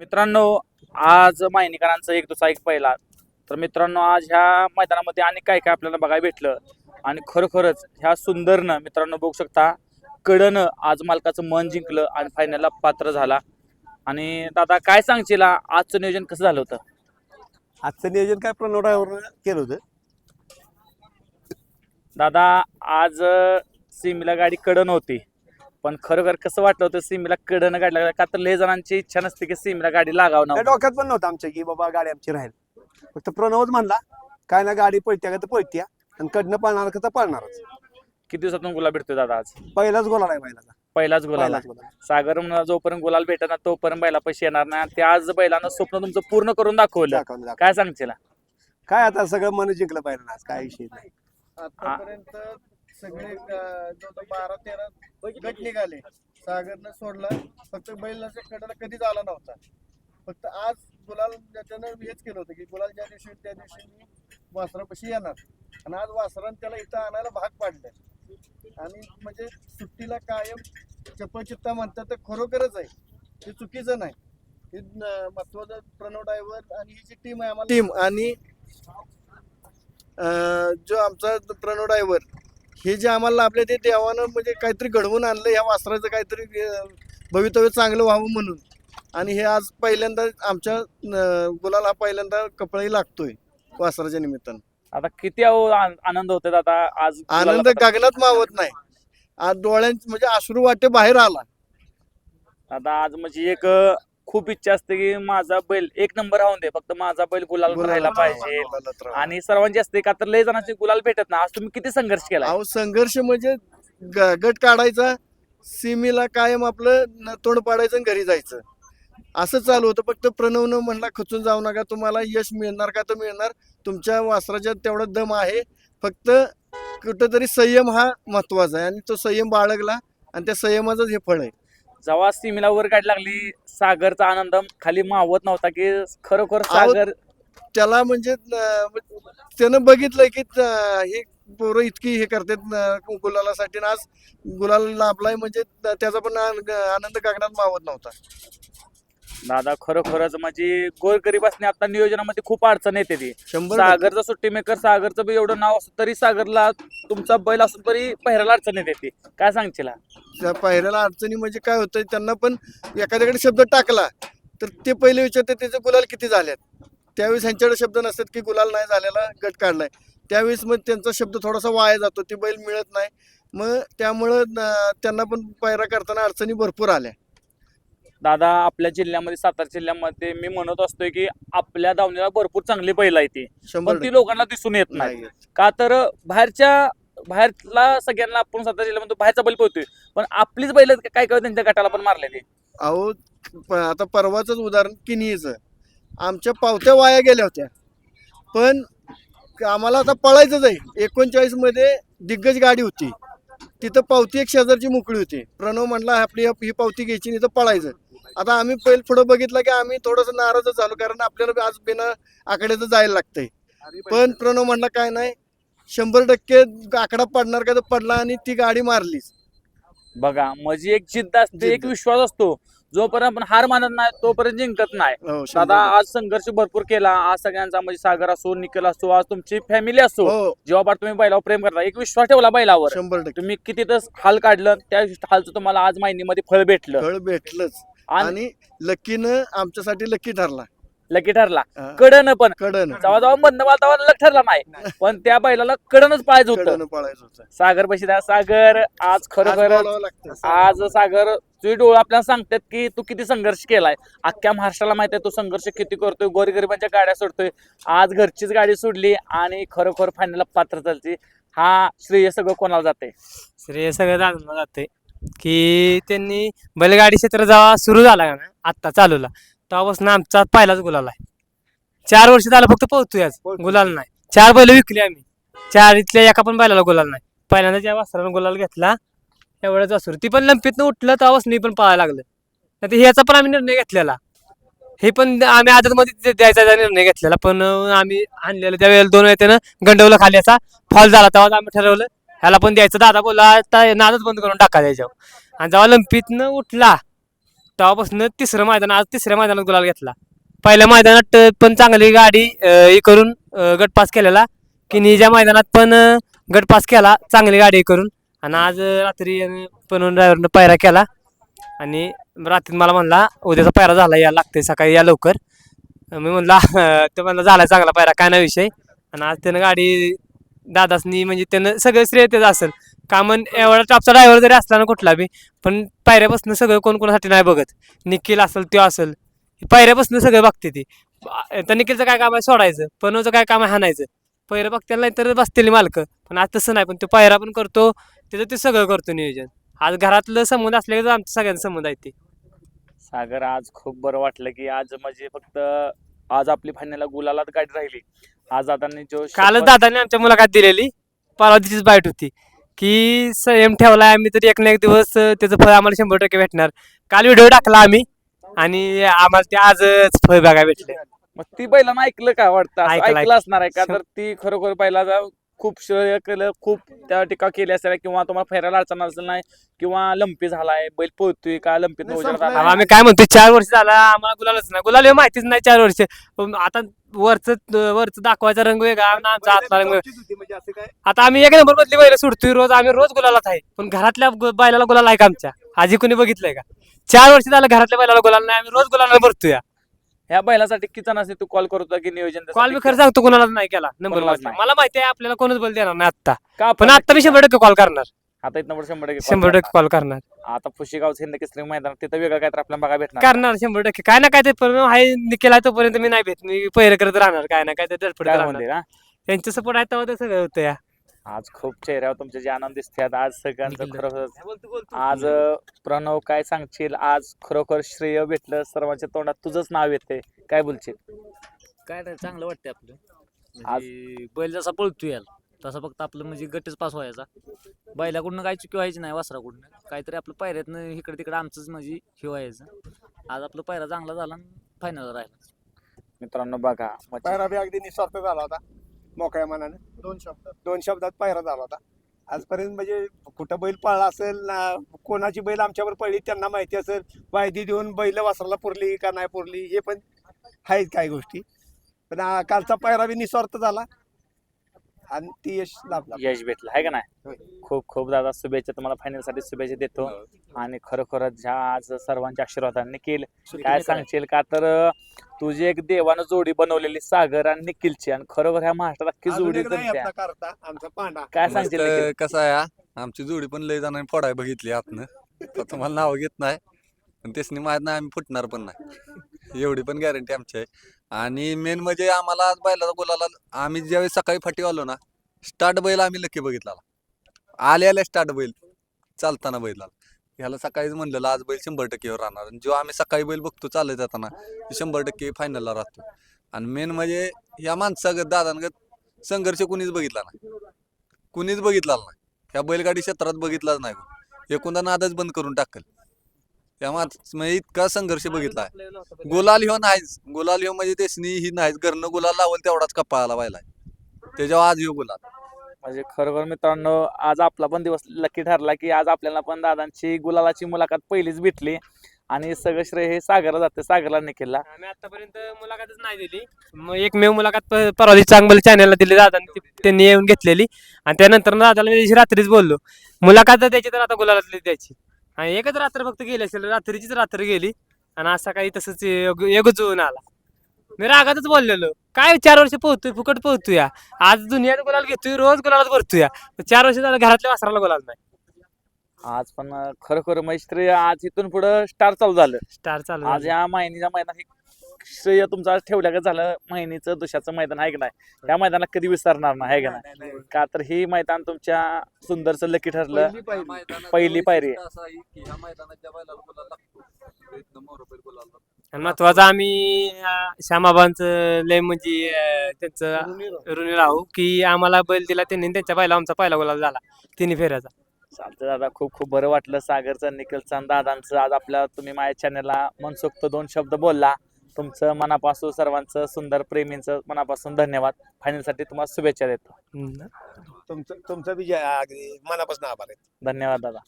मित्रांनो आज मायनिकरांचा एक दुसरा एक पहिला. तर मित्रांनो आज ह्या मैदानामध्ये आणि काय काय आपल्याला बघायला भेटलं? आणि खरोखरच ह्या सुंदरनं मित्रांनो बघू शकता कडनं आज मालकाचं मन जिंकलं आणि फायनलला पात्र झाला. आणि दादा काय सांगशील? आजचं नियोजन कसं झालं होतं? आजचं नियोजन काय प्रणव ड्रायव्हर केलं होतं. दादा आज सिमीला गाडी कडन होती. पण खरोखर कसं वाटलं होतं सिमीला कडनं गाडी लागला? का तर लय जणांची इच्छा नसते की सिमीला गाडी लागावं काय ना डोक्यात पण नव्हतं आमच्या की बाबा गाडी आमची राहील. फक्त प्रणवच म्हणला काय ना गाडी पळत्या का तर पळत्या आणि कडनं पळणार का तर पळणारच. किती दिवसातून गुलाब भेटतोय दादा आज? पहिलाच गोला आहे बैलाचा. पहिलाच गुलाल पहिलाच गोला सागर म्हणून जोपर्यंत गुलाल भेटत ना तोपर्यंत बैला पैसे येणार नाही. आणि ते आज बैलानं स्वप्न तुमचं पूर्ण करून दाखवलं. काय सांगशील? काय आता सगळं मन जिंकलं पाहिजे ना आज काय विषय नाही. आतापर्यंत सगळे अं, जवळजवळ बारा तेरा गट निघाले. सागरनं सोडला. फक्त बैलाच्या कडाला कधीच आला नव्हता. फक्त आज गुलाल त्यानं हेच केलं होतं की गुलाल ज्या दिवशी त्या दिवशी मी वासरापाशी येणार. आणि आज वासरानं त्याला इथं आणायला भाग पाडलं. आणि म्हणजे सुट्टीला कायम चपळचित्ता म्हणतात तर खरोखरच आहे. ते चुकीचं नाही. हे न- महत्वाचं प्रणव ड्रायव्हर आणि ही जी टीम आहे आम्हाला टीम आणि अं, जो आमचा प्रणव ड्रायव्हर हे जे आम्हाला लाभले ते देवानं म्हणजे काहीतरी घडवून आणलं ह्या वासराचं काहीतरी भवितव्य चांगलं व्हावं म्हणून. आणि हे आज पहिल्यांदा आमच्या गुलाल हा पहिल्यांदा कपळाही लागतोय वासराच्या निमित्तानं. आता किती आनंद होते दादा आज आनंद गगनात मावत नाही. आज डोळ्यांचे म्हणजे अश्रू वाटे बाहेर आला. दादा आज म्हणजे एक खूप इच्छा असते की माझा बैल एक नंबर राहून दे. फक्त माझा बैल गुलाल राहायला पाहिजे. आणि सर्वांची असते का तर लय जणांचे गुलाल भेटत ना आज तुम्ही किती संघर्ष केला अहो संघर्ष म्हणजे ग- गट काढायचा सीमेला कायम आपलं न- तोंड पाडायचं आणि घरी जायचं. असं चालू होतं. फक्त प्रणवनं म्हणला खचून जाऊ नका. तुम्हाला यश मिळणार का तर मिळणार. तुमच्या वासराच्या तेवढा दम आहे. फक्त कुठंतरी संयम हा महत्त्वाचा आहे आणि तो संयम बाळगला आणि त्या संयमाचंच हे फळ आहे. जेव्हा सीमेला वर गाडी लागली. सागरचा आनंद खाली मावत नव्हता की खरोखर सागर त्याला म्हणजे अं, त्यानं बघितलंय की हे पोरं इतकी हे करतात गुलालासाठी. आज गुलाल लाभलाय म्हणजे त्याचा पण आन- आनंद गगनात मावत नव्हता. दादा खरोखरच म्हणजे गोरगरीब असणे आता नियोजनामध्ये खूप अडचण येते ती. शंभर टक्के. सागरचा सुट्टी मेकर सागरचं बी एवढं नाव असतं तरी सागरला तुमचा बैल असून तरी पहिऱ्याला अडचण येते ती. काय सांगशील त्या पायऱ्याला अडचणी म्हणजे काय होतं त्यांना पण एखाद्याकडे शब्द टाकला तर ते पहिले विचारते त्याचे गुलाल किती झाल्यात त्यावेळेस ह्यांच्याकडे शब्द नसतात की गुलाल नाही झालेला गट काढलाय. त्यावेळेस मग त्यांचा शब्द थोडासा वाया जातो ते बैल मिळत नाही. मग त्यामुळं अं, त्यांना पण पायरा करताना अडचणी भरपूर आल्या. दादा आपल्या जिल्ह्यामध्ये सातारा जिल्ह्यामध्ये मी म्हणत असतोय की आपल्या दावणीला भरपूर चांगली बैल आहे ती. शंभर पण ती. लोकांना दिसून येत नाही. का तर बाहेरच्या बाहेरला सगळ्यांना आपण सातारा जिल्ह्यामध्ये बाहेरचा बैल पोहतोय पण आपलीच बैल काय काय त्यांच्या गटाला पण मारले ते? अहो आता परवाच उदाहरण किनीचं. आमच्या पावत्या वाया गेल्या होत्या. पण आम्हाला आता पळायचंच आहे. एकोणचाळीसमध्ये दिग्गज गाडी होती. तिथं पावती एक शेजारची मोकळी होती. प्रणव म्हणला आपली ही पावती घ्यायची नाही तर पळायचं. आता आम्ही पहिले पुढं बघितलं की आम्ही थोडंसं नाराजच झालो कारण आपल्याला आज बिना आकड्याचं जायला लागतंय. पण प्रणव म्हणला काय नाही शंभर टक्के आकडा पडणार का तर पडला आणि ती गाडी मारलीच. बघा म्हणजे एक जिद्द असते एक. विश्वास असतो. जोपर्यंत आपण हार मानत नाही तोपर्यंत जिंकत नाही. हो, शंभर दादा. आज संघर्ष भरपूर केला. आज सगळ्यांचा म्हणजे सागर असो निकल असो आज तुमची फॅमिली असो हो. जेव्हा तुम्ही बैलावर प्रेम करता एक विश्वास ठेवला बैलावर. शंभर टक्के. तुम्ही किती तास हाल काढलं त्या हालचं तुम्हाला आज माहिनीमध्ये फळ भेटलं. फळ भेटलंच. आणि लकीनं आमच्यासाठी लकी ठरला. लकी ठरला. हा, कडन पण. कडन. जेव्हा जेव्हा बंद वातावरण लक ठरला नाही. पण त्या बैलाला कडनच पाहिजे होतं. कडन पळायचं होतं. सागर द्या. सागर आज आज खरोखर बोलावं लागतं. आज सागर तुझे डोळे आपल्याला सांगतात की तू किती संघर्ष केलाय. अख्ख्या महाराष्ट्राला माहीत आहे तू संघर्ष किती करतोय गोरगरिबांच्या गाड्या सोडतोय. आज घरचीच गाडी सोडली आणि खरोखर फायनलला पात्र चालते हा श्रेय सगळं कोणाला जाते श्रेय सगळं जाणून जाते की त्यांनी बैलगाडी क्षेत्र जेव्हा सुरू झाला ना आत्ता चालूला तेव्हापासून आमचा पहिलाच गुलाल आहे. चार वर्ष झालं फक्त पोहतोय आज. गुलाल नाही. चार बैल विकली आम्ही. चार इथल्या एका पण बैलाला गुलाल नाही. पहिल्यांदा ज्या वासरानं गुलाल घेतला एवढंच वासरू. ती पण लंपीतनं उठलं तेव्हापासून मी पण पळायला लागलं नाही ह्याचा पण आम्ही निर्णय घेतलेला. हे पण आम्ही आदतमध्ये द्यायचा निर्णय घेतलेला पण आम्ही आणलेलं त्यावेळेला दोन वेळा त्यानं गंडवलं खाली याचा फॉल झाला तेव्हा आम्ही ठरवलं ह्याला पण द्यायचं. दादा बोला आता नादच बंद करून टाका त्याच्यावर. आणि जेव्हा लंपीतनं उठला तेव्हापासून तिसरं मैदान आज तिसऱ्या मैदानात गुलाल घेतला. पहिल्या मैदानात पण चांगली गाडी हे करून गटपास गट पास केलेला. की निजा मैदानात पण गटपास गट पास केला चांगली गाडी हे करून. आणि आज रात्री पण ड्रायव्हरनं पायरा केला. आणि रात्री मला म्हणला उद्याचा पायरा झाला या लागते सकाळी या लवकर. मी म्हणला तो म्हणला झाला चांगला पायरा काय नाही विषय. आणि आज त्यानं गाडी दादासनी म्हणजे त्यानं सगळं श्रेय त्याचं असेल. कामन एवढा टॉपचा ड्रायव्हर जरी असला ना कुठला बी पण पायऱ्यापासून सगळं कोण कोणासाठी नाही बघत. निखिल असेल तो असेल पायऱ्यापासून सगळं बघते ती. तर निखिलचं काय काम आहे सोडायचं पनोचं काय काम आहे हाणायचं. पहिरं बघत्याला नाही तर बसतील मालकं पण आज तसं नाही पण तो पायरा पण करतो त्याचं ते सगळं करतो नियोजन. आज घरातलं संबंध असल्याचं आमचं सगळ्यांचा संबंध आहे ते. सागर आज खूप बरं वाटलं की आज म्हणजे फक्त आज आपली फायनल गुलालात गाडी राहिली. आज दादांनी जो कालच दादाने आमच्या मुलाखत दिलेली. परवा दिवशीच बाईट होती. की संयम ठेवलाय आम्ही तरी एक ना एक दिवस त्याचं फळ आम्हाला शंभर टक्के भेटणार. काल व्हिडिओ टाकला आम्ही आणि आम्हाला ते आजच फळ बघायला भेटले. मग ती बैलांना ऐकलं का वाटतं? असं ऐकलं, ऐकलं असणार आहे का? तर ती खरोखर पहिला खूप श्रेय केलं खूप त्या टीका केली असेल किंवा तुम्हाला फेरायला अडचण असेल नाही किंवा लंपी झालाय बैल पोहतोय का लंपीत नाही, नवजात संपलाय. आलाय. आता आम्ही काय म्हणतो चार वर्ष झाला आम्हाला गुलालच नाही. गुलाल हे माहितीच नाही चार वर्ष. पण आता वरच वरच दाखवायचा रंग वेगळा आणि आमचा आतला रंग वेगळा. म्हणजे असं काय? आता आम्ही एक नंबर मधली बैल सोडतोय रोज आम्ही रोज गुलालात आहे. पण घरातल्या गु- बैलाला गुलाल आहे का आमच्या? आजी कोणी बघितलंय का? चार वर्ष झालं घरातल्या बैलाला गुलाल नाही आम्ही रोज गुलाला भरतोय. ह्या बैलासाठी किती जणांनी तू कॉल करतो की नियोजन कॉल मी खरं सांगतो कोणाला नाही केला नंबर कोणालाच वाचला नाही. मला माहिती आहे आपल्याला कोणच बोल देणार नाही आता का पण आपण आता मी शंभर टक्के कॉल करणार. आता इथनं पुढे शंभर टक्के call शंभर करणार. टक्के कॉल करणार. आता फुशीगावचं हिंद केसरी मैदान तिथं वेगळं काय तर आपल्याला बघायला भेटणार. करणार शंभर टक्के. काय ना काय ते पण आहे निकेला तोपर्यंत मी नाही भेट मी पहिरे करत राहणार काय ना काय ते धडपड काय राहणार म्हणते ना? त्यांचं सपोर्ट आहे तेव्हा ते सगळं होतं या. आज खूप चेहऱ्यावर तुमचे जे आनंद दिसतात आज सगळ्यांचं खरोखर आज अं, प्रणव काय सांगशील? आज खरोखर श्रेय भेटलं सर्वांच्या तोंडात तुझंच नाव येते काय बोलशील? काय नाही चांगलं वाटतंय आपलं. आज- म्हणजे बैल जसा पळतोय याला तसं फक्त आपलं म्हणजे गटच पास व्हायचा. बैलाकडून काही चुकी व्हायची नाही वासराकडून. काहीतरी आपलं पायऱ्यातनं इकडे तिकडे आमचंच म्हणजे हे व्हायचं. आज आपलं पायरा चांगला झाला फायनल राहिला. मित्रांनो बघा पायरा बी अगदी निस्वार्थ झाला होता मोकळ्या मनाने. दोन शब्द. दोन शब्दात पायरा झाला होता. आजपर्यंत म्हणजे कुठं बैल पळला असेल ना कोणाची बैल आमच्यावर पडली त्यांना माहिती असेल वायदी देऊन बैल वासराला पुरली का नाही पुरली हे पण आहेत काही गोष्टी. पण आ, कालचा पायरा बी निस्वार्थ झाला. आणि ती यश लाभला यश भेटलं आहे का नाही? होय. खूप खूप दादा शुभेच्छा तुम्हाला. फायनलसाठी शुभेच्छा देतो. आणि खरोखरच ह्या आज सर्वांच्या आशीर्वादाने निखिल काय सांगशील का? तर तुझी एक देवानं जोडी बनवलेली सागर आणि निखिलची आणि खरोखर ह्या महाराष्ट्रात अख्खी अजून जोडी जमते. आमचा पांडा. काय सांगशील निखिल? कसं आहे हा, आमची जोडी पण लय जणांनी फोडाय बघितली आतनं. तर तुम्हाला नाव घेत नाही. पण त्यासनी माहीत नाही आम्ही फुटणार पण नाही. एवढी पण गॅरंटी आमची आहे. आणि मेन म्हणजे आम्हाला आज बैलाचा बोलायला आम्ही ज्यावेळी सकाळी फाटी आलो ना स्टार्ट बैल आम्ही लकी बघितला आले आले स्टार्ट बैल चालताना बैलाला. ह्याला सकाळीच म्हणलेलं आज बैल शंभर टक्केवर राहणार. आणि जो आम्ही सकाळी बैल बघतो चालत जाताना शंभर टक्के फायनलला राहतो. आणि मेन म्हणजे या माणसागत दादांगत संघर्ष कुणीच बघितला नाही. कुणीच बघितला नाही. ह्या बैलगाडी क्षेत्रात बघितलाच नाही. कोण. एकूणदा नादच बंद करून टाकल. त्या माणस म्हणजे इतका संघर्ष बघितला. आहे गुलाल ह्यो नाहीच. गुलाल ह्यो म्हणजे तेसनी ही नाहीच. घरनं गुलाल लावल तेवढाच कपाळाला व्हायला त्याच्यावर आज ह्यो गुलाल. म्हणजे खरोखर मित्रांनो आज आपला पण दिवस लकी ठरला की आज आपल्याला पण दादांची गुलालाची मुलाखत पहिलीच भेटली. आणि सगळं श्रेय हे सागरला जाते सागरला निखिलला. आम्ही आतापर्यंत मुलाखतच नाही दिली. मग एकमेव मुलाखत प- परवा दिवशी चांगलं चॅनलला दिली दादा त्यांनी येऊन घेतलेली. आणि त्यानंतर ना दादाला मी दिवशी रात्रीच बोललो. मुलाखत तर द्यायची तर आता गुलालातली द्यायची. आणि एकच रात्र फक्त गेली असेल रात्रीचीच रात्र गेली. आणि आज सकाळी तसंच योगच जुळून आला. मी रागातच बोललेलो. काय चार वर्ष पोहतोय फुकट पोहतोय आज दुनियात गुलाल घेतोय रोज गुलालात भरतोय चार वर्ष झालं घरातल्या वासराला गुलाल नाही. आज पण खरोखर श्रेय आज इथून पुढे स्टार चालू झालं. स्टार चालू आज. या महिनीच्या मैदान श्रेय तुमचं आज ठेवल्या का झालं? महिनीचं दुशाचं मैदान आहे की नाही? या मैदानाला कधी विसरणार नाही आहे का नाही? का तर ही मैदान तुमच्या सुंदरचं लकी ठरलं. पहिली पाहिली. मैदानात पहिली पायरी. आणि महत्वाचं आम्ही श्यामाबांचं लय म्हणजे त्यांचं रुनी राव. ऋणी राहू की आम्हाला बैल दिला त्यांनी त्यांच्या बैला आमचा पहिला गुलाल झाला. तिन्ही फेऱ्याचा. चालतं दादा खूप खूप बरं वाटलं सागरचं निखिलचं दादांचं. आज आपल्या तुम्ही माझ्या चॅनलला मनसोक्त दोन शब्द बोलला. तुमचं मनापासून सर्वांचं सुंदर प्रेमींचं मनापासून धन्यवाद. फायनलसाठी तुम्हाला शुभेच्छा देतो. तुमचं तुमचं बी जय- अगदी मनापासून आभार आहे. धन्यवाद दादा.